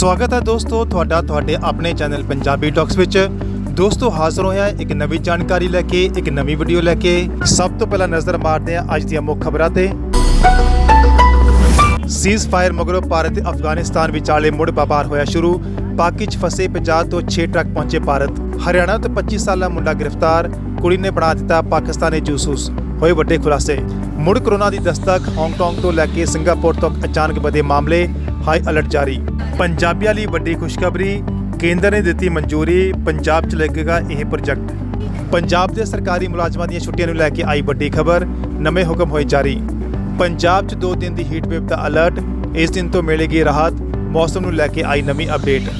ਸਵਾਗਤ ਹੈ ਦੋਸਤੋ ਤੁਹਾਡਾ ਤੁਹਾਡੇ ਆਪਣੇ ਚੈਨਲ ਪੰਜਾਬੀ ਟਾਕਸ ਵਿੱਚ। ਦੋਸਤੋ ਹਾਜ਼ਰ ਹੋਇਆ ਇੱਕ ਨਵੀਂ ਜਾਣਕਾਰੀ ਲੈ ਕੇ, ਇੱਕ ਨਵੀਂ ਵੀਡੀਓ ਲੈ ਕੇ। ਸਭ ਤੋਂ ਪਹਿਲਾਂ ਨਜ਼ਰ ਮਾਰਦੇ ਹਾਂ ਅੱਜ ਦੀਆਂ ਮੁੱਖ ਖਬਰਾਂ ਤੇ। ਸੀਜ਼ ਫਾਇਰ ਮਗਰੋਂ ਭਾਰਤ ਤੇ ਅਫਗਾਨਿਸਤਾਨ ਵਿਚਾਲੇ ਮੁੜ ਵਪਾਰ ਹੋਇਆ ਸ਼ੁਰੂ। ਪਾਕਿ 'ਚ ਫਸੇ 50 ਤੋਂ 6 ਟਰੱਕ ਪਹੁੰਚੇ ਭਾਰਤ। ਹਰਿਆਣਾ ਤੋਂ 25 ਸਾਲਾ ਮੁੰਡਾ ਗ੍ਰਿਫਤਾਰ। ਕੁੜੀ ਨੇ ਬਣਾ ਦਿੱਤਾ ਪਾਕਿਸਤਾਨੀ ਜੂਸੂਸ। ਹੋਏ ਵੱਡੇ ਖੁਲਾਸੇ। ਮੁੜ ਕਰੋਨਾ ਦੀ ਦਸਤਕ ਹਾਂਗਕਾਂਗ ਤੋਂ ਲੈ ਕੇ ਸਿੰਗਾਪੁਰ ਤੱਕ ਅਚਾਨਕ ਵਧੇ ਮਾਮਲੇ। ਹਾਈ ਅਲਰਟ ਜਾਰੀ। ਪੰਜਾਬੀਆਂ ਲਈ ਵੱਡੀ ਖੁਸ਼ਖਬਰੀ, ਕੇਂਦਰ ਨੇ ਦਿੱਤੀ ਮਨਜ਼ੂਰੀ, ਪੰਜਾਬ 'ਚ ਲੱਗੇਗਾ ਇਹ ਪ੍ਰੋਜੈਕਟ। ਪੰਜਾਬ ਦੇ ਸਰਕਾਰੀ ਮੁਲਾਜ਼ਮਾਂ ਦੀਆਂ ਛੁੱਟੀਆਂ ਨੂੰ ਲੈ ਕੇ ਆਈ ਵੱਡੀ ਖਬਰ, ਨਵੇਂ ਹੁਕਮ ਹੋਏ ਜਾਰੀ। ਪੰਜਾਬ 'ਚ 2 ਦਿਨ ਦੀ ਹੀਟ ਵੇਵ ਦਾ ਅਲਰਟ ਇਸ ਦਿਨ ਤੋਂ ਮਿਲੇਗੀ ਰਾਹਤ, ਮੌਸਮ ਨੂੰ ਲੈ ਕੇ ਆਈ ਨਵੀਂ ਅਪਡੇਟ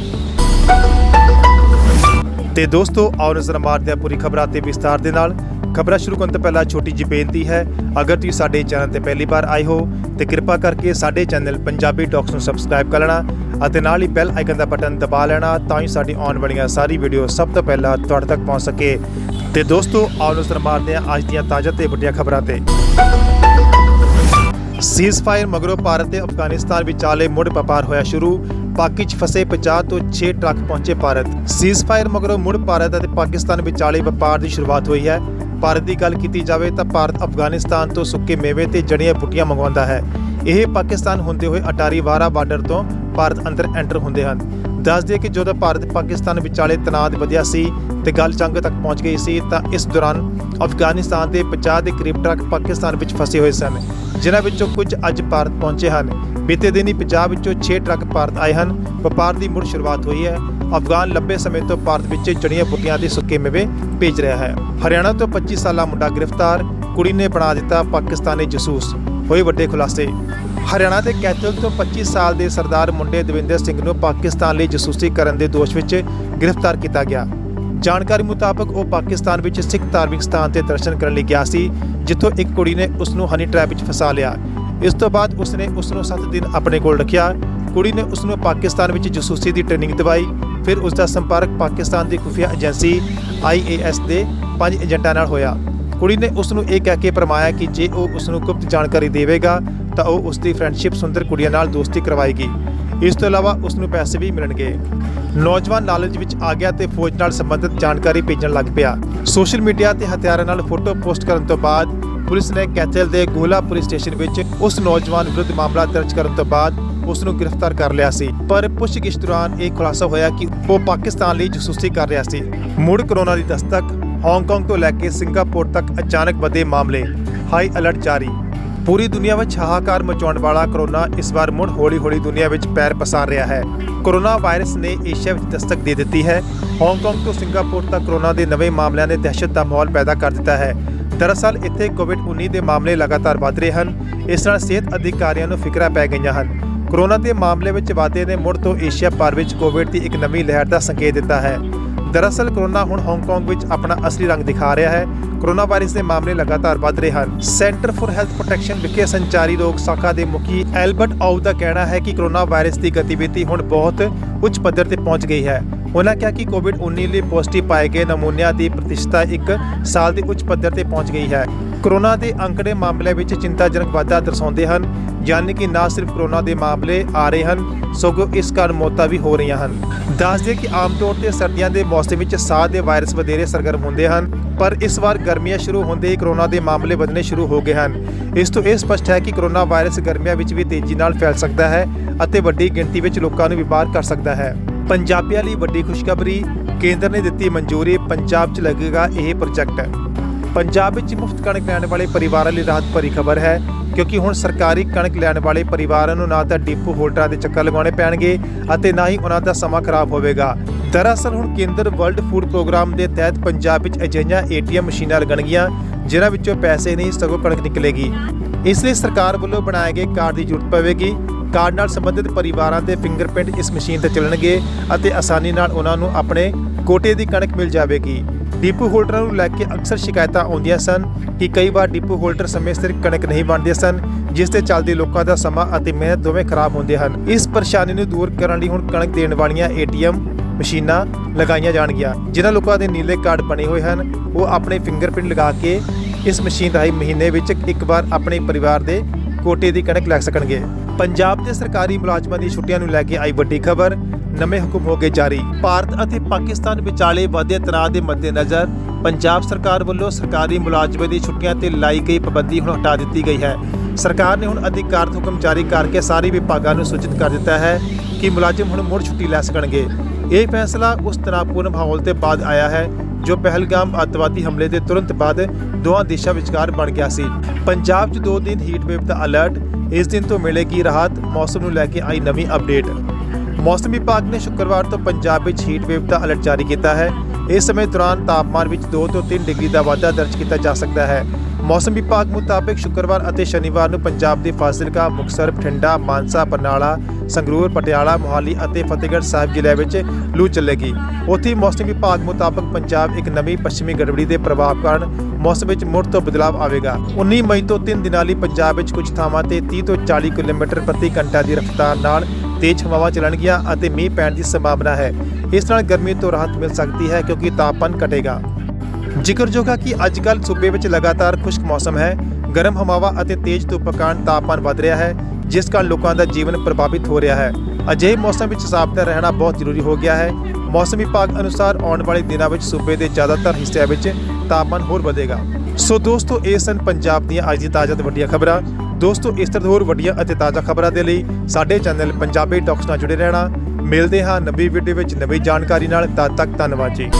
ਤੇ ਦੋਸਤੋ, ਆਓ ਨਜ਼ਰ ਮਾਰਦੇ ਹਾਂ ਪੂਰੀ ਖਬਰਾਂ ਤੇ ਵਿਸਤਾਰ ਦੇ ਨਾਲ। ਖਬਰਾਂ ਸ਼ੁਰੂ ਕਰਨ ਤੋਂ ਪਹਿਲਾਂ ਛੋਟੀ ਜਿਹੀ ਬੇਨਤੀ ਹੈ, ਅਗਰ ਤੁਸੀਂ ਸਾਡੇ ਚੈਨਲ ਤੇ ਪਹਿਲੀ ਵਾਰ ਆਏ ਹੋ, ਤੇ ਕਿਰਪਾ ਕਰਕੇ ਸਾਡੇ ਚੈਨਲ ਪੰਜਾਬੀ ਟਾਕਸ ਨੂੰ ਸਬਸਕ੍ਰਾਈਬ ਕਰ ਲੈਣਾ ਅਤੇ ਨਾਲ ਹੀ ਬੈਲ ਆਈਕਨ ਦਾ ਬਟਨ ਦਬਾ ਲੈਣਾ ਤਾਂ ਹੀ ਸਾਡੀ ਆਉਣ ਵਾਲੀਆਂ ਸਾਰੀ ਵੀਡੀਓ ਸਭ ਤੋਂ ਪਹਿਲਾਂ ਤੁਹਾਡੇ ਤੱਕ ਪਹੁੰਚ ਸਕੇ। ਤੇ ਦੋਸਤੋ, ਆਓ ਨਜ਼ਰ ਮਾਰਦੇ ਹਾਂ ਅੱਜ ਦੀਆਂ ਤਾਜ਼ਾ ਤੇ ਵੱਡੀਆਂ ਖਬਰਾਂ ਤੇ। ਸੀਜ਼ ਫਾਇਰ ਮਗਰੋਂ ਭਾਰਤ ਤੇ ਅਫਗਾਨਿਸਤਾਨ ਵਿਚਾਲੇ ਮੁੜ ਵਪਾਰ ਹੋਇਆ ਸ਼ੁਰੂ। ਪਾਕਿ 'ਚ ਫਸੇ 50 ਤੋਂ 6 ਟਰੱਕ ਪਹੁੰਚੇ ਭਾਰਤ। ਸੀਜ਼ ਫਾਇਰ ਮਗਰੋਂ ਮੁੜ ਭਾਰਤ ਅਤੇ ਪਾਕਿਸਤਾਨ ਵਿਚਾਲੇ ਵਪਾਰ ਦੀ ਸ਼ੁਰੂਆਤ ਹੋਈ ਹੈ। ਭਾਰਤ ਦੀ ਗੱਲ ਕੀਤੀ ਜਾਵੇ ਤਾਂ ਭਾਰਤ ਅਫਗਾਨਿਸਤਾਨ ਤੋਂ ਸੁੱਕੇ ਮੇਵੇ ਤੇ ਜੜੀਆਂ ਬੂਟੀਆਂ ਮੰਗਵਾਉਂਦਾ ਹੈ। ਇਹ ਪਾਕਿਸਤਾਨ ਹੁੰਦੇ ਹੋਏ ਅਟਾਰੀ ਵਾਰਾ ਬਾਰਡਰ ਤੋਂ ਭਾਰਤ ਅੰਦਰ ਐਂਟਰ ਹੁੰਦੇ ਹਨ। ਦੱਸ ਦਈਏ ਕਿ ਜਦੋਂ ਭਾਰਤ ਪਾਕਿਸਤਾਨ ਵਿਚਾਲੇ ਤਣਾਅ ਵਧਿਆ ਸੀ ਤੇ ਗੱਲ ਜੰਗ ਤੱਕ ਪਹੁੰਚ ਗਈ ਸੀ, ਤਾਂ ਇਸ ਦੌਰਾਨ ਅਫਗਾਨਿਸਤਾਨ ਦੇ 50 ਦੇ ਕਰੀਬ ਟਰੱਕ ਪਾਕਿਸਤਾਨ ਵਿੱਚ ਫਸੇ ਹੋਏ ਸਨ, ਜਿਨ੍ਹਾਂ ਵਿੱਚੋਂ ਕੁਝ ਅੱਜ ਭਾਰਤ ਪਹੁੰਚੇ ਹਨ। ਬੀਤੇ ਦਿਨੀ ਪੰਜਾਬ ਵਿੱਚੋਂ 6 ਟਰੱਕ ਭਾਰਤ ਆਏ ਹਨ। ਵਪਾਰ ਦੀ ਮੁੜ ਸ਼ੁਰੂਆਤ ਹੋਈ ਹੈ। ਅਫਗਾਨ ਲੰਬੇ ਸਮੇਂ ਤੋਂ ਭਾਰਤ ਵਿੱਚ ਜੜੀਆਂ ਬੁੱਟੀਆਂ ਦੇ ਸੁੱਕੇ ਮੇਵੇ ਭੇਜ ਰਿਹਾ ਹੈ। ਹਰਿਆਣਾ ਤੋਂ 25 ਸਾਲਾ ਮੁੰਡਾ ਗ੍ਰਿਫਤਾਰ, ਕੁੜੀ ਨੇ ਬਣਾ ਦਿੱਤਾ ਪਾਕਿਸਤਾਨੀ ਜਸੂਸ। ਹੋਏ ਵੱਡੇ ਖੁਲਾਸੇ। ਹਰਿਆਣਾ ਦੇ ਕੈਥਲ ਤੋਂ 25 ਸਾਲ ਦੇ ਸਰਦਾਰ ਮੁੰਡੇ ਦਵਿੰਦਰ ਸਿੰਘ ਨੂੰ ਪਾਕਿਸਤਾਨ ਲਈ ਜਸੂਸੀ ਕਰਨ ਦੇ ਦੋਸ਼ ਵਿੱਚ ਗ੍ਰਿਫਤਾਰ ਕੀਤਾ ਗਿਆ। ਜਾਣਕਾਰੀ ਮੁਤਾਬਕ ਉਹ ਪਾਕਿਸਤਾਨ ਵਿੱਚ ਸਿੱਖ ਧਾਰਮਿਕ ਸਥਾਨ ਤੇ ਦਰਸ਼ਨ ਕਰਨ ਲਈ ਗਿਆ ਸੀ, ਜਿੱਥੋਂ ਇੱਕ ਕੁੜੀ ਨੇ ਉਸ ਨੂੰ ਹਨੀ ਟ੍ਰੈਪ ਵਿੱਚ ਫਸਾ ਲਿਆ। ਇਸ ਤੋਂ ਬਾਅਦ ਉਸ ਨੇ ਉਸ ਨੂੰ 7 ਦਿਨ ਆਪਣੇ ਕੋਲ ਰੱਖਿਆ। ਕੁੜੀ ਨੇ ਉਸ ਨੂੰ ਪਾਕਿਸਤਾਨ ਵਿੱਚ ਜਸੂਸੀ ਦੀ ਟ੍ਰੇਨਿੰਗ ਦਿਵਾਈ। ਫਿਰ ਉਸ ਦਾ ਸੰਪਰਕ ਪਾਕਿਸਤਾਨ ਦੀ ਖੁਫੀਆ ਏਜੰਸੀ ਆਈਏਐਸ ਦੇ ਪੰਜ ਏਜੰਟਾਂ ਨਾਲ ਹੋਇਆ। ਕੁੜੀ ਨੇ ਉਸ ਨੂੰ ਇਹ ਕਹਿ ਕੇ ਪਰਮਾਇਆ ਕਿ ਜੇ ਉਹ ਉਸ ਨੂੰ ਗੁਪਤ ਜਾਣਕਾਰੀ ਦੇਵੇਗਾ, ਤਾਂ ਉਹ ਉਸ ਦੀ ਫਰੈਂਡਸ਼ਿਪ ਸੁੰਦਰ ਕੁੜੀਆਂ ਨਾਲ ਦੋਸਤੀ ਕਰਵਾਏਗੀ। ਇਸ ਤੋਂ ਇਲਾਵਾ ਉਸ ਨੂੰ ਪੈਸੇ ਵੀ ਮਿਲਣਗੇ। ਨੌਜਵਾਨ ਲਾਲਚ ਵਿੱਚ ਆ ਗਿਆ ਤੇ ਫੌਜ ਨਾਲ ਸੰਬੰਧਿਤ ਜਾਣਕਾਰੀ ਭੇਜਣ ਲੱਗ ਪਿਆ। ਸੋਸ਼ਲ ਮੀਡੀਆ ਤੇ ਹਥਿਆਰਾਂ ਨਾਲ ਫੋਟੋ ਪੋਸਟ ਕਰਨ ਤੋਂ ਬਾਅਦ ਪੁਲਿਸ ਨੇ ਕੈਥਲ ਦੇ ਗੋਲਾ ਪੁਲਿਸ ਸਟੇਸ਼ਨ ਵਿੱਚ ਉਸ ਨੌਜਵਾਨ ਵਿਰੁੱਧ ਮਾਮਲਾ ਦਰਜ ਕਰਨ ਤੋਂ ਬਾਅਦ ਉਸ ਨੂੰ ਗ੍ਰਿਫਤਾਰ ਕਰ ਲਿਆ ਸੀ। ਪਰ ਪੁੱਛਗਿੱਛ ਦੌਰਾਨ ਇਹ ਖੁਲਾਸਾ ਹੋਇਆ ਕਿ ਉਹ ਪਾਕਿਸਤਾਨ ਲਈ ਜਸੂਸੀ ਕਰ ਰਿਹਾ ਸੀ। ਮੁੜ ਕਰੋਨਾ ਦੀ ਦਸਤਕ ਹਾਂਗਕਾਂਗ ਤੋਂ ਲੈ ਕੇ ਸਿੰਗਾਪੁਰ ਤੱਕ ਅਚਾਨਕ ਵਧੇ ਮਾਮਲੇ। ਹਾਈ ਅਲਰਟ ਜਾਰੀ। ਪੂਰੀ ਦੁਨੀਆ ਵਿੱਚ ਹਾਹਾਕਾਰ ਮਚਾਉਣ ਵਾਲਾ ਕਰੋਨਾ ਇਸ ਵਾਰ ਮੁੜ ਹੌਲੀ-ਹੌਲੀ ਦੁਨੀਆ ਵਿੱਚ ਪੈਰ ਪਸਾਰ ਰਿਹਾ ਹੈ। ਕਰੋਨਾ ਵਾਇਰਸ ਨੇ ਏਸ਼ੀਆ ਵਿੱਚ ਦਸਤਕ ਦੇ ਦਿੱਤੀ ਹੈ। ਹਾਂਗਕਾਂਗ ਤੋਂ ਸਿੰਗਾਪੁਰ ਤੱਕ ਕਰੋਨਾ ਦੇ ਨਵੇਂ ਮਾਮਲਿਆਂ ਨੇ ਦਹਿਸ਼ਤ ਦਾ ਮਾਹੌਲ ਪੈਦਾ ਕਰ ਦਿੱਤਾ ਹੈ। ਦਰਅਸਲ, ਇੱਥੇ ਕੋਵਿਡ-19 ਦੇ ਮਾਮਲੇ ਲਗਾਤਾਰ ਵਧ ਰਹੇ ਹਨ। ਇਸ ਨਾਲ ਸਿਹਤ ਅਧਿਕਾਰੀਆਂ ਨੂੰ ਫਿਕਰਾਂ ਪੈ ਗਈਆਂ ਹਨ। ਕਰੋਨਾ ਦੇ ਮਾਮਲੇ ਵਿੱਚ ਵਾਧੇ ਨੇ ਮੁੜ ਤੋਂ ਏਸ਼ੀਆ ਭਰ ਵਿੱਚ ਕੋਵਿਡ ਦੀ ਇੱਕ ਨਵੀਂ ਲਹਿਰ ਦਾ ਸੰਕੇਤ ਦਿੱਤਾ ਹੈ। ਦਰਅਸਲ ਕਰੋਨਾ ਹੁਣ ਹਾਂਗਕਾਂਗ ਵਿੱਚ ਆਪਣਾ ਅਸਲੀ ਰੰਗ ਦਿਖਾ ਰਿਹਾ ਹੈ। ਕਰੋਨਾ ਵਾਇਰਸ ਦੇ ਮਾਮਲੇ ਲਗਾਤਾਰ ਵੱਧ ਰਹੇ ਹਨ। ਸੈਂਟਰ ਫॉर ਹੈਲਥ ਪ੍ਰੋਟੈਕਸ਼ਨ ਵਿਖੇ ਸੰਚਾਰੀ ਰੋਗ ਸ਼ਾਖਾ ਦੇ ਮੁਖੀ ਐਲਬਰਟ ਆਊ ਦਾ ਕਹਿਣਾ ਹੈ ਕਿ ਕਰੋਨਾ ਵਾਇਰਸ ਦੀ ਗਤੀਵਿਧੀ ਹੁਣ ਬਹੁਤ ਉੱਚ ਪੱਧਰ ਤੇ ਪਹੁੰਚ ਗਈ ਹੈ। ਉਹਨਾਂ ਕਿਹਾ ਕਿ ਕੋਵਿਡ-19 ਲਈ ਪੋਜ਼ਿਟਿਵ ਪਾਏ ਗਏ ਨਮੂਨਿਆਂ ਦੀ ਪ੍ਰਤੀਸ਼ਤਤਾ ਇੱਕ ਸਾਲ ਦੇ ਉੱਚ ਪੱਧਰ ਤੇ ਪਹੁੰਚ ਗਈ ਹੈ। ਕਰੋਨਾ ਦੇ ਅੰਕੜੇ ਮਾਮਲੇ ਵਿੱਚ ਚਿੰਤਾਜਨਕ ਵਾਧਾ ਦਰਸਾਉਂਦੇ ਹਨ। ਯਾਨੀ ਕਿ ਨਾ ਸਿਰਫ ਕਰੋਨਾ ਦੇ ਮਾਮਲੇ ਆ ਰਹੇ ਹਨ, ਸਗੋਂ ਇਸ ਕਾਰਨ ਮੌਤਾਂ ਵੀ ਹੋ ਰਹੀਆਂ ਹਨ। ਦੱਸ ਦਈਏ ਕਿ ਆਮ ਤੌਰ ਤੇ ਸਰਦੀਆਂ ਦੇ ਮੌਸਮ ਵਿੱਚ ਸਾਹ ਦੇ ਵਾਇਰਸ ਵਧੇਰੇ ਸਰਗਰਮ ਹੁੰਦੇ ਹਨ, ਪਰ ਇਸ ਵਾਰ ਗਰਮੀਆਂ ਸ਼ੁਰੂ ਹੁੰਦੇ ਹੀ ਕਰੋਨਾ ਦੇ ਮਾਮਲੇ ਵਧਣੇ ਸ਼ੁਰੂ ਹੋ ਗਏ ਹਨ। ਇਸ ਤੋਂ ਇਹ ਸਪਸ਼ਟ ਹੈ ਕਿ ਕਰੋਨਾ ਵਾਇਰਸ ਗਰਮੀਆਂ ਵਿੱਚ ਵੀ ਤੇਜ਼ੀ ਨਾਲ ਫੈਲ ਸਕਦਾ ਹੈ ਅਤੇ ਵੱਡੀ ਗਿਣਤੀ ਵਿੱਚ ਲੋਕਾਂ ਨੂੰ ਬਿਮਾਰ ਕਰ ਸਕਦਾ ਹੈ। ਪੰਜਾਬੀਆਂ ਲਈ ਵੱਡੀ ਖੁਸ਼ਖਬਰੀ, ਕੇਂਦਰ ਨੇ ਦਿੱਤੀ ਮਨਜ਼ੂਰੀ, ਪੰਜਾਬ 'ਚ ਲੱਗੇਗਾ ਇਹ ਪ੍ਰੋਜੈਕਟ। ਪੰਜਾਬ ਵਿੱਚ ਮੁਫਤ ਕਣਕ ਲੈਣ ਵਾਲੇ ਪਰਿਵਾਰਾਂ ਲਈ ਰਾਹਤ ਭਰੀ ਖਬਰ ਹੈ, ਕਿਉਂਕਿ ਹੁਣ ਸਰਕਾਰੀ ਕਣਕ ਲੈਣ ਵਾਲੇ ਪਰਿਵਾਰਾਂ ਨੂੰ ਨਾ ਤਾਂ ਡਿਪੂ ਹੋਲਡਰਾਂ ਦੇ ਚੱਕਰ ਲਗਾਉਣੇ ਪੈਣਗੇ ਅਤੇ ਨਾ ਹੀ ਉਹਨਾਂ ਦਾ ਸਮਾਂ ਖਰਾਬ ਹੋਵੇਗਾ। ਦਰਅਸਲ ਹੁਣ ਕੇਂਦਰ ਵਰਲਡ ਫੂਡ ਪ੍ਰੋਗਰਾਮ ਦੇ ਤਹਿਤ ਪੰਜਾਬ ਵਿੱਚ ਅਜਿਹੀਆਂ ਏਟੀਐਮ ਮਸ਼ੀਨਾਂ ਲੱਗਣਗੀਆਂ, ਜਿਨ੍ਹਾਂ ਵਿੱਚੋਂ ਪੈਸੇ ਨਹੀਂ ਸਗੋਂ ਕਣਕ ਨਿਕਲੇਗੀ। ਇਸ ਲਈ ਸਰਕਾਰ ਵੱਲੋਂ ਬਣਾਏ ਗਏ ਕਾਰਡ ਦੀ ਜ਼ਰੂਰਤ ਪਵੇਗੀ। ਕਾਰਡ ਨਾਲ ਸੰਬੰਧਿਤ ਪਰਿਵਾਰਾਂ ਦੇ ਫਿੰਗਰਪ੍ਰਿੰਟ ਇਸ ਮਸ਼ੀਨ ਤੇ ਚੱਲਣਗੇ ਅਤੇ ਆਸਾਨੀ ਨਾਲ ਉਹਨਾਂ ਨੂੰ ਆਪਣੇ ਕੋਟੇ ਦੀ ਕਣਕ ਮਿਲ ਜਾਵੇਗੀ। ਡਿਪੂ ਹੋਲਡਰਾਂ ਨੂੰ ਲੈ ਕੇ ਅਕਸਰ ਸ਼ਿਕਾਇਤਾਂ ਆਉਂਦੀਆਂ ਸਨ ਕਿ ਕਈ ਵਾਰ ਡਿਪੂ ਹੋਲਡਰ ਸਮੇਂ ਸਿਰ ਕਣਕ ਨਹੀਂ ਵੰਡਦੇ ਸਨ, ਜਿਸ ਦੇ ਚੱਲਦੇ ਲੋਕਾਂ ਦਾ ਸਮਾਂ ਅਤੇ ਮਿਹਨਤ ਦੋਵੇਂ ਖਰਾਬ ਹੁੰਦੇ ਹਨ। ਇਸ ਪਰੇਸ਼ਾਨੀ ਨੂੰ ਦੂਰ ਕਰਨ ਲਈ ਹੁਣ ਕਣਕ ਦੇਣ ਵਾਲੀਆਂ ਏਟੀਐਮ ਮਸ਼ੀਨਾਂ ਲਗਾਈਆਂ ਜਾਣਗੀਆਂ, ਜਿਨ੍ਹਾਂ ਲੋਕਾਂ ਦੇ ਨੀਲੇ ਕਾਰਡ ਬਣੇ ਹੋਏ ਹਨ। ਉਹ ਆਪਣੇ ਫਿੰਗਰਪ੍ਰਿੰਟ ਲਗਾ ਕੇ ਇਸ ਮਸ਼ੀਨ ਰਾਹੀਂ ਮਹੀਨੇ ਵਿੱਚ ਇੱਕ ਵਾਰ ਆਪਣੇ ਪਰਿਵਾਰ ਦੇ ਕੋਟੇ ਦੀ ਕਣਕ ਲੈ ਸਕਣਗੇ। ਪੰਜਾਬ ਦੇ ਸਰਕਾਰੀ ਮੁਲਾਜ਼ਮਾਂ ਦੀ ਛੁੱਟੀਆਂ ਨੂੰ ਲੈ ਕੇ ਆਈ ਵੱਡੀ ਖਬਰ। ਨਵੇਂ ਹੁਕਮ ਹੋ ਗਏ ਜਾਰੀ। ਭਾਰਤ ਅਤੇ ਪਾਕਿਸਤਾਨ ਵਿਚਾਲੇ ਵਧੇ ਤਣਾਅ ਦੇ ਮੱਦੇਨਜ਼ਰ ਪੰਜਾਬ ਸਰਕਾਰ ਵੱਲੋਂ ਸਰਕਾਰੀ ਮੁਲਾਜ਼ਮਾਂ ਦੀ ਛੁੱਟੀਆਂ ਤੇ ਲਾਈ ਗਈ ਪਾਬੰਦੀ ਹੁਣ ਹਟਾ ਦਿੱਤੀ ਗਈ ਹੈ। ਸਰਕਾਰ ਨੇ ਹੁਣ ਅਧਿਕਾਰਤ ਹੁਕਮ ਜਾਰੀ ਕਰਕੇ ਸਾਰੇ ਵਿਭਾਗਾਂ ਨੂੰ ਸੂਚਿਤ ਕਰ ਦਿੱਤਾ ਹੈ ਕਿ ਮੁਲਾਜ਼ਮ ਹੁਣ ਮੁੜ ਛੁੱਟੀ ਲੈ ਸਕਣਗੇ। ਇਹ ਫੈਸਲਾ ਉਸ ਤਣਾਅਪੂਰਨ ਮਾਹੌਲ ਤੇ ਬਾਅਦ ਆਇਆ ਹੈ, ਜੋ ਪਹਿਲਗਾਮ ਅੱਤਵਾਦੀ ਹਮਲੇ ਦੇ ਤੁਰੰਤ ਬਾਅਦ ਦੋਹਾਂ ਦੇਸ਼ਾਂ ਵਿਚਕਾਰ ਬਣ ਗਿਆ ਸੀ। ਪੰਜਾਬ 'ਚ ਦੋ ਦਿਨ ਹੀਟ ਵੇਵ ਦਾ ਅਲਰਟ ਇਸ ਦਿਨ ਤੋਂ ਮਿਲੇਗੀ ਰਾਹਤ, ਮੌਸਮ ਨੂੰ ਲੈ ਕੇ ਆਈ ਨਵੀਂ ਅਪਡੇਟ ਮੌਸਮ ਵਿਭਾਗ ਨੇ ਸ਼ੁੱਕਰਵਾਰ ਤੋਂ ਪੰਜਾਬ ਵਿੱਚ ਹੀਟ ਵੇਵ ਦਾ ਅਲਰਟ ਜਾਰੀ ਕੀਤਾ ਹੈ। ਇਸ ਸਮੇਂ ਦੌਰਾਨ ਤਾਪਮਾਨ ਵਿੱਚ 2 ਤੋਂ 3 ਡਿਗਰੀ ਦਾ ਵਾਧਾ ਦਰਜ ਕੀਤਾ ਜਾ ਸਕਦਾ ਹੈ। ਮੌਸਮ ਵਿਭਾਗ ਮੁਤਾਬਕ ਸ਼ੁੱਕਰਵਾਰ ਅਤੇ ਸ਼ਨੀਵਾਰ ਨੂੰ ਪੰਜਾਬ ਦੇ ਫਾਜ਼ਿਲਕਾ, ਮੁਕਤਸਰ, ਬਠਿੰਡਾ, ਮਾਨਸਾ, ਬਰਨਾਲਾ, ਸੰਗਰੂਰ, ਪਟਿਆਲਾ, ਮੋਹਾਲੀ ਅਤੇ ਫਤਿਹਗੜ੍ਹ ਸਾਹਿਬ ਜ਼ਿਲ੍ਹਿਆਂ ਵਿੱਚ ਲੂ ਚੱਲੇਗੀ। ਉੱਥੇ ਮੌਸਮ ਵਿਭਾਗ ਮੁਤਾਬਕ ਪੰਜਾਬ ਇੱਕ ਨਵੀਂ ਪੱਛਮੀ ਗੜਬੜੀ ਦੇ ਪ੍ਰਭਾਵ ਕਾਰਨ ਮੌਸਮ ਵਿੱਚ ਮੁੜ ਤੋਂ ਬਦਲਾਅ ਆਵੇਗਾ। 19 ਮਈ ਤੋਂ 3 ਦਿਨਾਂ ਲਈ ਪੰਜਾਬ ਵਿੱਚ ਕੁਝ ਥਾਵਾਂ ਤੇ 30 ਤੋਂ 40 ਕਿਲੋਮੀਟਰ ਪ੍ਰਤੀ ਘੰਟਾ ਦੀ ਰਫ਼ਤਾਰ ਨਾਲ ਤੇਜ਼ ਹਵਾਵਾਂ ਚੱਲਣਗੀਆਂ ਅਤੇ ਮੀਂਹ ਪੈਣ ਦੀ ਸੰਭਾਵਨਾ ਹੈ। ਇਸ ਨਾਲ ਗਰਮੀ ਤੋਂ ਰਾਹਤ ਮਿਲ ਸਕਦੀ ਹੈ ਕਿਉਂਕਿ ਤਾਪਮਾਨ ਘਟੇਗਾ। ਜ਼ਿਕਰਯੋਗ ਹੈ ਕਿ ਅੱਜ ਕੱਲ੍ਹ ਸੂਬੇ ਵਿੱਚ ਲਗਾਤਾਰ ਖੁਸ਼ਕ ਮੌਸਮ ਹੈ। ਗਰਮ ਹਵਾਵਾਂ ਅਤੇ ਤੇਜ਼ ਧੁੱਪ ਕਾਰਨ ਤਾਪਮਾਨ ਵਧ ਰਿਹਾ ਹੈ, ਜਿਸ ਕਾਰਨ ਲੋਕਾਂ ਦਾ ਜੀਵਨ ਪ੍ਰਭਾਵਿਤ ਹੋ ਰਿਹਾ ਹੈ। ਅਜਿਹੇ ਮੌਸਮ ਵਿੱਚ ਸਾਵਧਾਨ ਰਹਿਣਾ ਬਹੁਤ ਜ਼ਰੂਰੀ ਹੋ ਗਿਆ ਹੈ। ਮੌਸਮ ਵਿਭਾਗ ਅਨੁਸਾਰ ਆਉਣ ਵਾਲੇ ਦਿਨਾਂ ਵਿੱਚ ਸੂਬੇ ਦੇ ਜ਼ਿਆਦਾਤਰ ਹਿੱਸਿਆਂ ਵਿੱਚ ਤਾਪਮਾਨ ਹੋਰ ਵਧੇਗਾ। ਸੋ ਦੋਸਤੋ, ਇਹ ਸਨ ਪੰਜਾਬ ਦੀਆਂ ਅੱਜ ਦੀ ਤਾਜ਼ਾ ਤੇ ਵੱਡੀਆਂ ਖਬਰਾਂ। ਦੋਸਤੋ, ਇਸ ਤਰ੍ਹਾਂ ਹੋਰ ਵੱਡੀਆਂ ਅਤੇ ਤਾਜ਼ਾ ਖਬਰਾਂ ਦੇ ਲਈ ਸਾਡੇ ਚੈਨਲ ਪੰਜਾਬੀ ਟਾਕਸ ਨਾਲ ਜੁੜੇ ਰਹਿਣਾ। ਮਿਲਦੇ ਹਾਂ ਨਵੀਂ ਵੀਡੀਓ ਵਿੱਚ ਨਵੀਂ ਜਾਣਕਾਰੀ ਨਾਲ। ਤਦ ਤੱਕ ਧੰਨਵਾਦ ਜੀ।